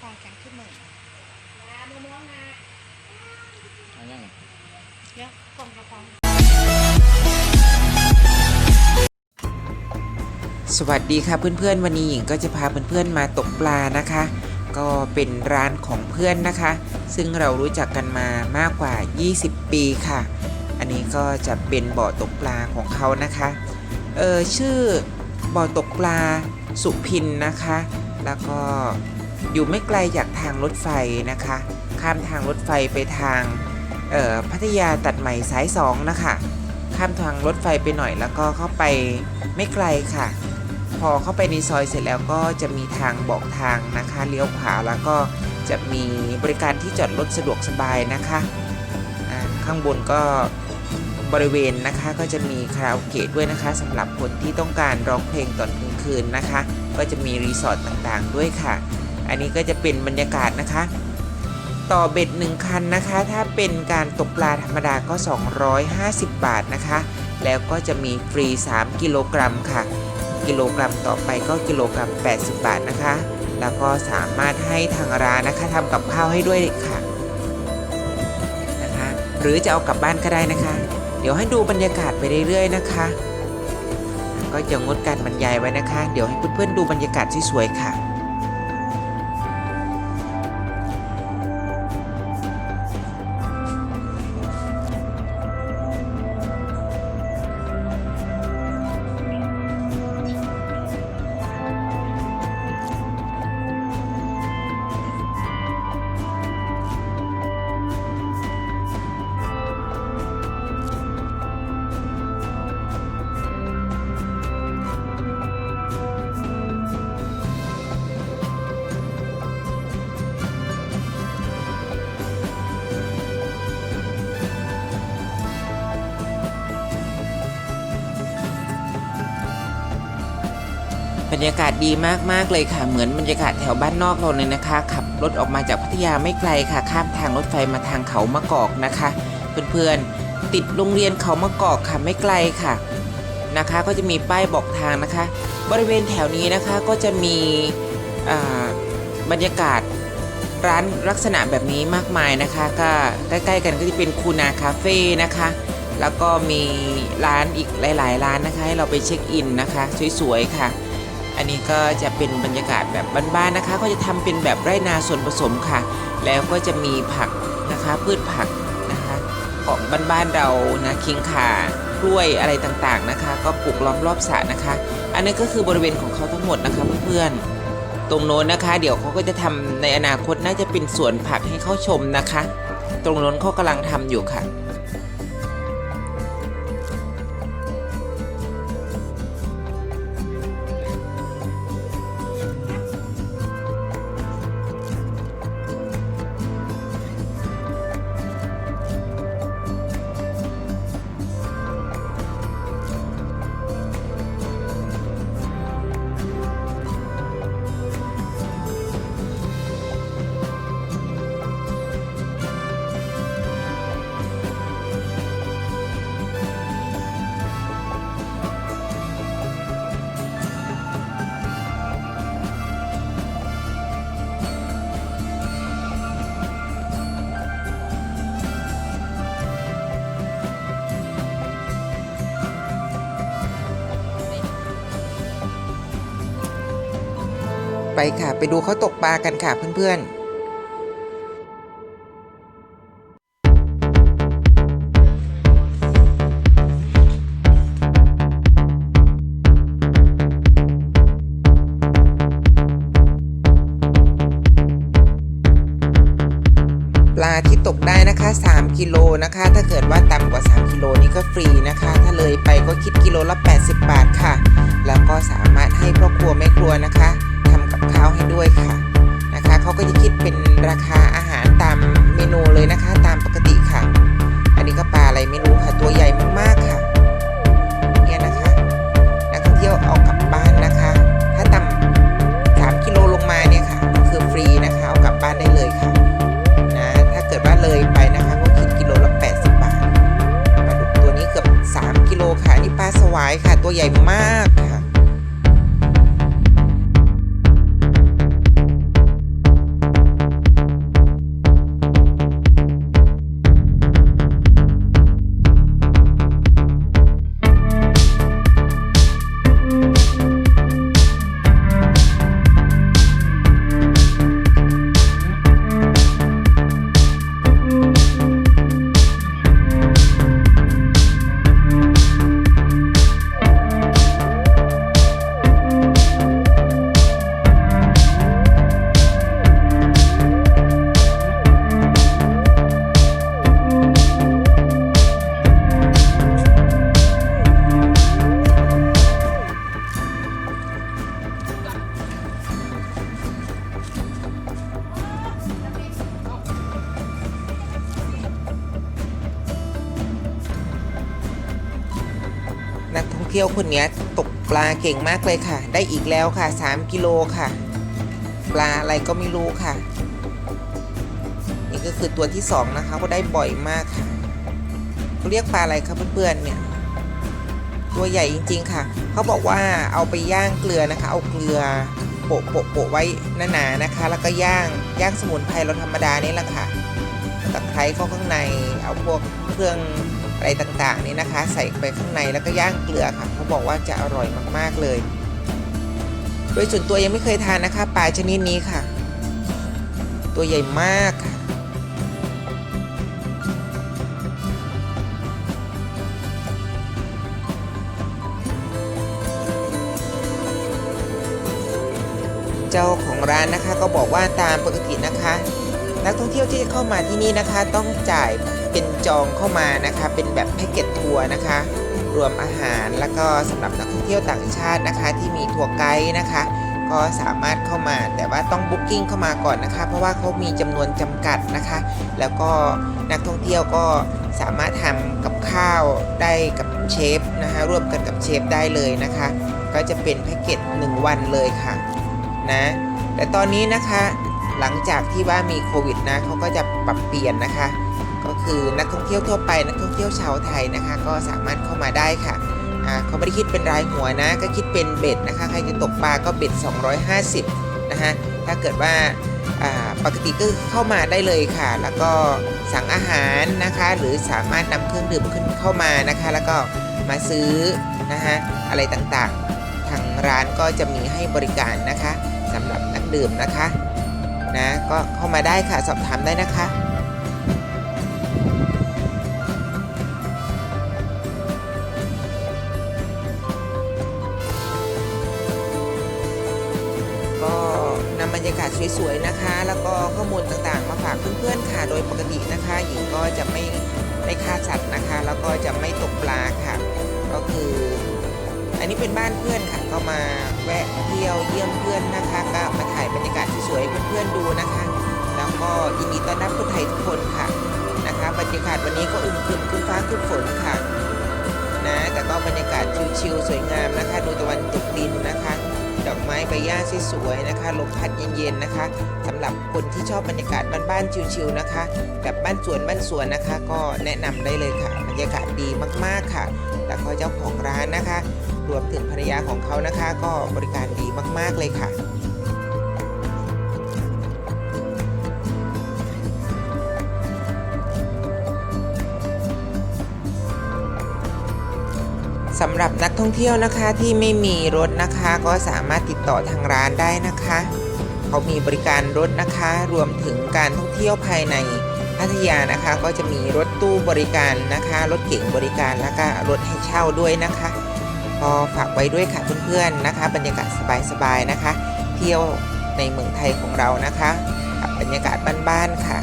ฟองกันขึ้นมือเอายังไงเดี๋ยวกล่องกระป๋องสวัสดีค่ะเพื่อนๆ วันนี้หญิงก็จะพาเพื่อนๆมาตกปลานะคะ ก็เป็นร้านของเพื่อนนะคะ ซึ่งเรารู้จักกันมามากกว่า 20 ปีค่ะ อันนี้ก็จะเป็นบ่อตกปลาของเขานะคะเออชื่อบ่อตกปลาสุพินนะคะ แล้วก็ อยู่ไม่ไกลจากทางรถไฟนะคะ ข้ามทางรถไฟไปทางพัทยาตัดใหม่สายสองนะคะ ข้ามทางรถไฟไปหน่อยแล้วก็เข้าไปไม่ไกลค่ะ พอเข้าไปในซอยเสร็จแล้วก็จะมีทางบอกทางนะคะเลี้ยวขวาแล้วก็จะมีบริการที่จอดรถสะดวกสบายนะคะข้างบนก็บริเวณนะคะก็จะมีคาราโอเกะด้วยนะคะสำหรับคนที่ต้องการร้องเพลงตอนกลางคืนนะคะ ก็จะมีรีสอร์ทต่างๆด้วยค่ะ อันนี้ก็จะเป็นบรรยากาศนะคะ ต่อเบ็ดหนึ่งคันนะคะ ถ้าเป็นการตกปลาธรรมดาก็ 250 บาทนะคะ แล้วก็จะมีฟรี 3 กิโลกรัมค่ะ กิโลกรัมต่อไปก็กิโลกรัม 80 บาทนะคะ แล้วก็สามารถให้ทางร้านนะคะทำกับข้าวให้ด้วยค่ะนะคะ หรือจะเอากลับบ้านก็ได้นะคะ เดี๋ยวให้ดูบรรยากาศไปเรื่อยๆนะคะก็จะงดการบรรยายไว้นะคะ เดี๋ยวให้เพื่อนๆดูบรรยากาศสวยๆค่ะ รรยากาศดีมากๆเลยค่ะ เหมือนบรรยากาศแถวบ้านนอกเราเลยนะคะ ขับรถออกมาจากพัทยาไม่ไกลค่ะ ข้ามทางรถไฟมาทางเขามะกอกนะคะ เพื่อนๆ ติดโรงเรียนเขามะกอกค่ะไม่ไกลค่ะนะคะ ก็จะมีป้ายบอกทางนะคะ บริเวณแถวนี้นะคะก็จะมีบรรยากาศร้านลักษณะแบบนี้มากมายนะคะก็ใกล้ๆกันก็จะเป็นคูนาคาเฟ่นะคะ แล้วก็มีร้านอีกหลาย ๆ ร้านนะคะ ให้เราไปเช็คอินนะคะ สวย ๆ ค่ะ อันนี้ก็จะเป็นบรรยากาศแบบบ้านๆนะคะ ก็จะทำเป็นแบบไร่นาส่วนผสมค่ะ แล้วก็จะมีผักนะคะพืชผักนะคะของบ้านๆเรานะคิงข่ากล้วยอะไรต่างๆนะคะ ก็ปลูกล้อมรอบสระนะคะ อันนี้ก็คือบริเวณของเขาทั้งหมดนะคะเพื่อนๆตรงโน้นนะคะ เดี๋ยวเขาก็จะทำในอนาคตน่าจะเป็นสวนผักให้เข้าชมนะคะ ตรงโน้นเขากำลังทำอยู่ค่ะ ไปค่ะ ไปดูเขาตกปลากันค่ะเพื่อนๆปลาที่ตกได้นะคะ 3 กิโลนะคะ ถ้าเกิดว่าต่ำกว่า 3 กิโลนี่ก็ฟรีนะคะ ถ้าเลยไปก็คิดกิโลละ 80 บาทค่ะ แล้วก็สามารถให้พ่อครัวแม่ครัวนะคะ ทำกับข้าให้ด้วยค่ะนะคะเขาก็จะคิดเป็นราคาอาหารตามเมนูเลยนะคะ ตามปกติค่ะ อันนี้ก็ปลาอะไรไม่รู้ค่ะตัวใหญ่มากๆค่ะเนี่ยนะคะนักท่องเที่ยวเอากลับบ้านนะคะ ถ้าต่ำ3กิโลลงมาเนี่ยค่ะก็คือฟรีนะคะเอากลับบ้านได้เลยค่ะนะถ้าเกิดว่าเลยไปนะคะก็คิดกิโลละ80 บาทปลาดุกตัวนี้เกือบ 3 กิโลค่ะนี่ปลาสวายค่ะ ตัวใหญ่มากค่ะ เที่ยวคนนี้ตกปลาเก่งมากเลยค่ะ ได้อีกแล้วค่ะ 3 กิโลค่ะ ปลาอะไรก็ไม่รู้ค่ะ นี่ก็คือตัวที่สองนะคะ ก็ได้บ่อยมากค่ะเขาเรียกปลาอะไรครับเพื่อนๆเนี่ย ตัวใหญ่จริง ๆ ค่ะ เขาบอกว่าเอาไปย่างเกลือนะคะ เอาเกลือโปะโปะโปะไว้หนาๆนะคะ แล้วก็ย่างย่างสมุนไพรเราธรรมดานี่แหละค่ะตะไคร้เข้าข้างใน เอาพวกเครื่อง อะไรต่างๆนี่นะคะ ใส่ไปข้างในแล้วก็ย่างเกลือค่ะเขาบอกว่าจะอร่อยมากๆเลย โดยส่วนตัวยังไม่เคยทานนะคะปลาชนิดนี้ค่ะ ตัวใหญ่มากค่ะเจ้าของร้านนะคะก็บอกว่าตามปกตินะคะ นักท่องเที่ยวที่จะเข้ามาที่นี่นะคะ ต้องจ่ายเป็นจองเข้ามานะคะ เป็นแบบแพ็กเกจทัวร์นะคะ รวมอาหารแล้วก็สำหรับนักท่องเที่ยวต่างชาตินะคะ ที่มีทัวร์ไกด์นะคะ ก็สามารถเข้ามาแต่ว่าต้องบุ๊กิ้งเข้ามาก่อนนะคะ เพราะว่าเขามีจำนวนจำกัดนะคะ แล้วก็นักท่องเที่ยวก็สามารถทำกับข้าวได้กับเชฟนะคะร่วมกันกับเชฟได้เลยนะคะ ก็จะเป็นแพ็กเกจ1วันเลยค่ะนะแต่ตอนนี้นะคะ หลังจากที่ว่ามีโควิดนะเขาก็จะปรับเปลี่ยนนะคะ ก็คือนักท่องเที่ยวทั่วไปนักท่องเที่ยวชาวไทยนะคะ ก็สามารถเข้ามาได้ค่ะเขาไม่ได้คิดเป็นรายหัวนะ ก็คิดเป็นเบ็ดนะคะ ใครจะตกปลาก็เบ็ด 250 นะคะถ้าเกิดว่าอ่าปกติก็เข้ามาได้เลยค่ะ แล้วก็สั่งอาหารนะคะ หรือสามารถนำเครื่องดื่มขึ้นเข้ามานะคะ แล้วก็มาซื้อนะคะอะไรต่างๆ ทางร้านก็จะมีให้บริการนะคะสำหรับนักดื่มนะคะ นะก็เข้ามาได้ค่ะ สอบถามได้นะคะก็นำบรรยากาศสวยๆนะคะ แล้วก็ข้อมูลต่างๆ มาฝากเพื่อนๆค่ะ โดยปกตินะคะหญิงก็จะไม่ไม่ฆ่าสัตว์นะคะ แล้วก็จะไม่ตกปลาค่ะ ก็คือ อันนี้เป็นบ้านเพื่อนค่ะก็มาแวะเที่ยวเยี่ยมเพื่อนนะคะก็มาถ่ายบรรยากาศสวยๆเพื่อนๆดูนะคะ แล้วก็ยินดีต้อนรับคนไทยทุกคนค่ะนะคะ บรรยากาศวันนี้ก็อึมครึมครึ้มฟ้าครึ้มฝนค่ะนะแต่ก็บรรยากาศชิลๆสวยงามนะคะ ดูตะวันตกดินนะคะดอกไม้ใบหญ้าสวยๆนะคะลมพัดเย็นๆนะคะสำหรับคนที่ชอบบรรยากาศบ้านๆชิลๆนะคะ แบบบ้านสวนบ้านสวนนะคะ ก็แนะนำได้เลยค่ะ บรรยากาศดีมากๆค่ะ แล้วก็เจ้าของร้านนะคะ รวมถึงภรรยาของเขานะคะ ก็บริการดีมาก ๆ เลยค่ะสำหรับนักท่องเที่ยวนะคะที่ไม่มีรถนะคะก็สามารถติดต่อทางร้านได้นะคะ เขามีบริการรถนะคะ รวมถึงการท่องเที่ยวภายในพัทยานะคะ ก็จะมีรถตู้บริการนะคะ รถเก๋งบริการแล้วก็รถให้เช่าด้วยนะคะ ก็ฝากไว้ด้วยค่ะเพื่อนๆนะคะ บรรยากาศสบายๆนะคะ เที่ยวในเมืองไทยของเรานะคะบรรยากาศบ้านๆค่ะ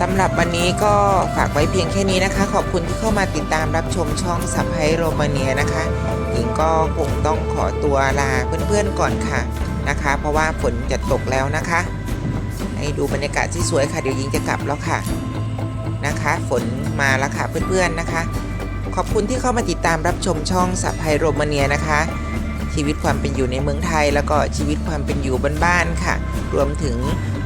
สำหรับวันนี้ก็ฝากไว้เพียงแค่นี้นะคะ ขอบคุณที่เข้ามาติดตามรับชมช่องสัมไพโรมาเนียนะคะหญิงก็คงต้องขอตัวลาเพื่อนๆก่อนค่ะนะคะ เพราะว่าฝนจะตกแล้วนะคะ ให้ดูบรรยากาศที่สวยค่ะ เดี๋ยวหญิงจะกลับแล้วค่ะ นะคะ ฝนมาแล้วค่ะเพื่อนๆนะคะ ขอบคุณที่เข้ามาติดตามรับชมช่องสัพไพโรมาเนียนะคะ ชีวิตความเป็นอยู่ในเมืองไทย แล้วก็ชีวิตความเป็นอยู่บ้านๆค่ะ รวมถึง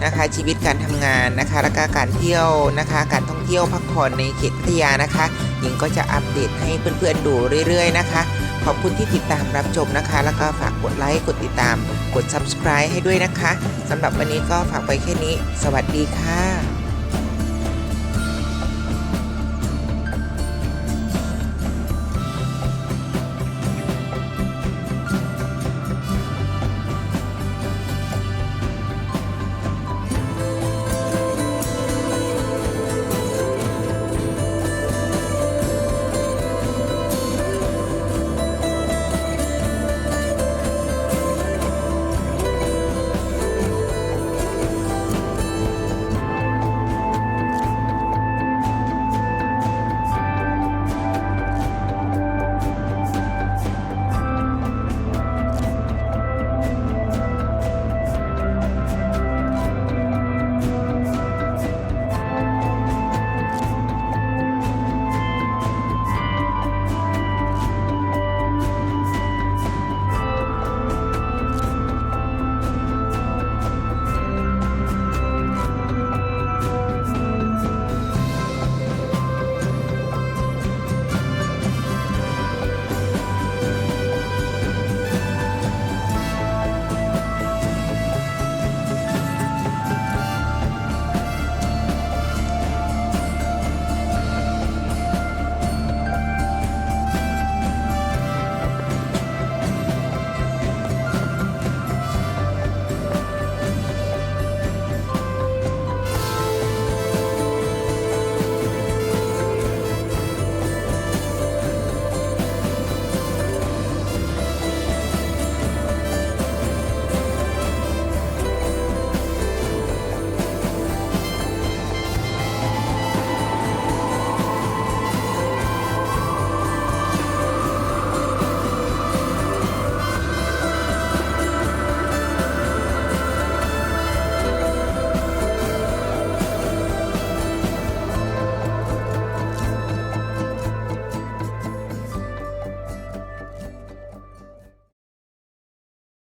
นะคะชีวิตการทำงานนะคะ แล้วก็การเที่ยวนะคะ การท่องเที่ยวพักผ่อนในเขตพัทยานะคะหญิงก็จะอัปเดตให้เพื่อนๆดูเรื่อยๆนะคะขอบคุณที่ติดตามรับชมนะคะ แล้วก็ฝากกดไลค์ กดติดตาม กด subscribe ให้ด้วยนะคะ สำหรับวันนี้ก็ฝากไปแค่นี้ สวัสดีค่ะ